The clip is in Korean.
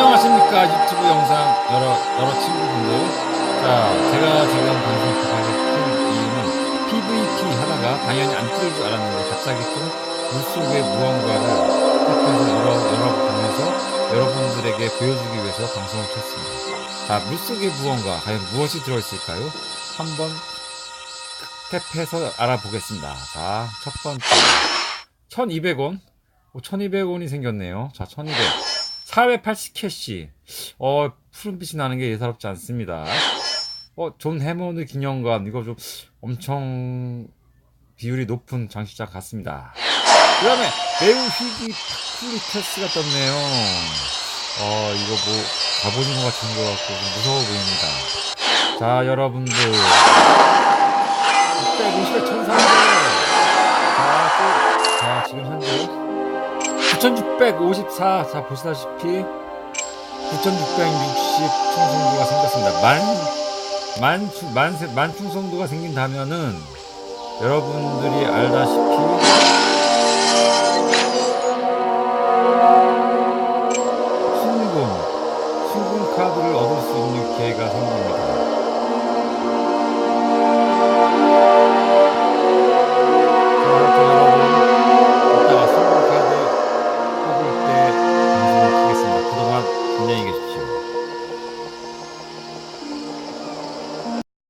안녕하십니까 유튜브 영상 여러 여러 친구분들. 자 제가 지금 방송 급하게 킨 이유는 PVP 하다가 당연히 안 뜰 줄 알았는데 갑자기 좀 물속의 무언가를 탭해서 열어 열어보면서 여러분들에게 보여주기 위해서 방송을 켰습니다. 자 물속의 무언가 과연 무엇이 들어있을까요? 한번 탭해서 알아보겠습니다. 자 첫 번째. 1200원. 1200원이 생겼네요. 자 1200 480 캐시. 어, 푸른빛이 나는 게 예사롭지 않습니다. 어, 존 해머드 기념관. 이거 좀 엄청 비율이 높은 장식작 같습니다. 그 다음에 매우 희귀 파쿠리테스가 떴네요. 어, 이거 뭐, 갑오징어 같은 거 같고 좀 무서워 보입니다. 자, 여러분들. 650에 1300. 자, 또, 자, 지금 현재 9654. 자, 보시다시피 9660 충성도가 생겼습니다. 만, 만, 충- 만, 세- 만 충성도가 생긴다면은 여러분들이 알다시피 순금, 순금 카드를 얻을 수 있는 기회가 생깁니다.